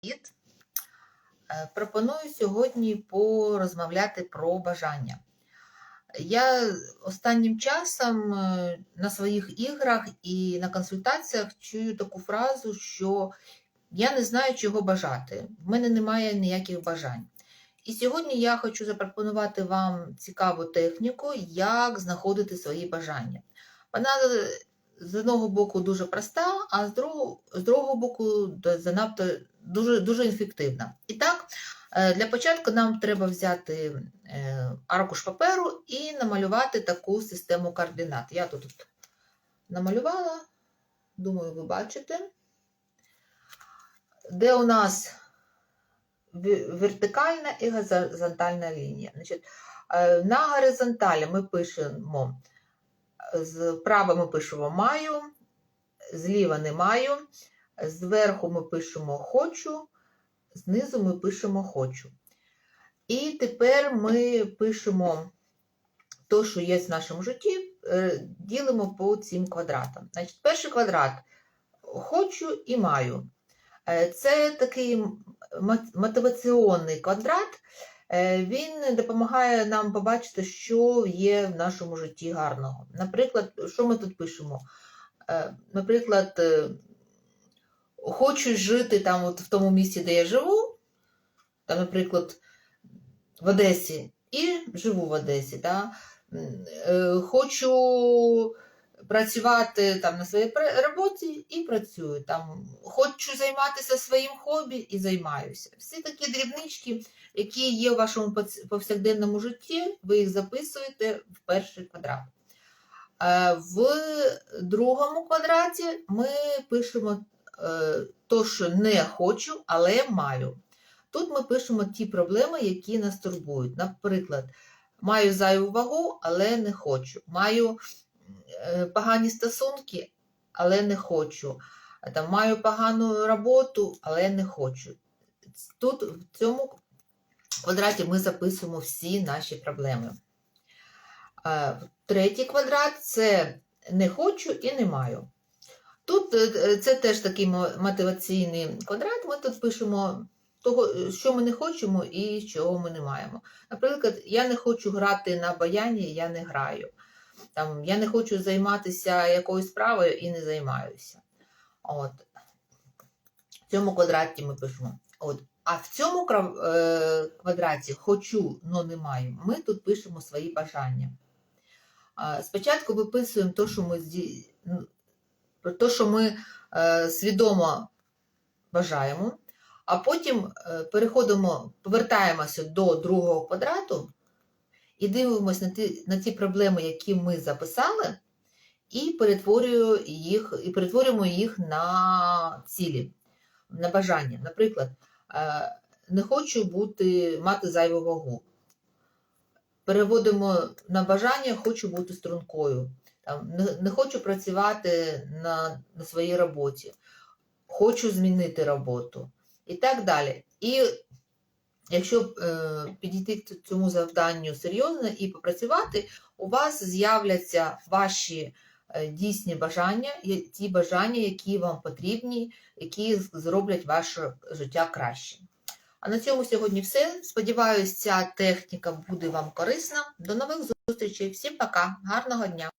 Привіт! Е, Пропоную сьогодні порозмовляти про бажання. Я останнім часом е, на своїх іграх і на консультаціях чую таку фразу, що я не знаю, чого бажати. В мене немає ніяких бажань. І сьогодні я хочу запропонувати вам цікаву техніку, як знаходити свої бажання. Вона е, з одного боку дуже проста, а з другого, з другого боку занадто дуже, дуже ефективна. І так, е, для початку нам треба взяти е, аркуш паперу і намалювати таку систему координат. Я тут намалювала, думаю, ви бачите, де у нас вертикальна і горизонтальна лінія. Значить, е, на горизонталі ми пишемо Зправа ми пишемо маю, зліва не маю, зверху ми пишемо хочу, знизу ми пишемо хочу. І тепер ми пишемо те, що є в нашому житті, е, ділимо по цим квадратам. Значить, перший квадрат хочу і маю. Е, Це такий мо- мотиваційний квадрат. Е, Він допомагає нам побачити, що є в нашому житті гарного. Наприклад, що ми тут пишемо? Е, Наприклад, е, хочу жити там, от в тому місці, де я живу, там, наприклад, в Одесі, і живу в Одесі. Да? Хочу працювати там на своїй роботі і працюю. Там, хочу займатися своїм хобі і займаюся. Всі такі дрібнички, які є в вашому повсякденному житті, ви їх записуєте в перший квадрат. Е, В другому квадраті ми пишемо е, то, що не хочу, але маю. Тут ми пишемо ті проблеми, які нас турбують. Наприклад, маю зайву вагу, але не хочу. Маю погані стосунки, але не хочу. Там, маю погану роботу, але не хочу. Тут в цьому квадраті ми записуємо всі наші проблеми. Третій квадрат це не хочу і не маю. Тут е, е, це теж такий мотиваційний квадрат. Ми тут пишемо того, е, що ми не хочемо і чого ми не маємо. Наприклад, я не хочу грати на баяні, я не граю. Там, я не хочу займатися якоюсь справою і не займаюся. От. В цьому квадраті ми пишемо. От. А в цьому е, квадраті хочу, но не маю, ми тут пишемо свої бажання. Спочатку виписуємо те, що ми, те, що ми е, свідомо бажаємо, а потім е, переходимо, повертаємося до другого квадрату і дивимося на ті, на ті проблеми, які ми записали, і перетворюємо їх, і перетворюємо їх на цілі, на бажання. Наприклад, е, не хочу бути, мати зайву вагу. Переводимо на бажання, хочу бути стрункою. Не, не хочу працювати на, на своїй роботі, хочу змінити роботу і так далі. І якщо е, підійти к цьому завданню серйозно і попрацювати, у вас з'являться ваші е, дійсні бажання, ті бажання, які вам потрібні, які зроблять ваше життя краще. А на цьому сьогодні все. Сподіваюсь, ця техніка буде вам корисна. До нових зустрічей. Всім пока, гарного дня!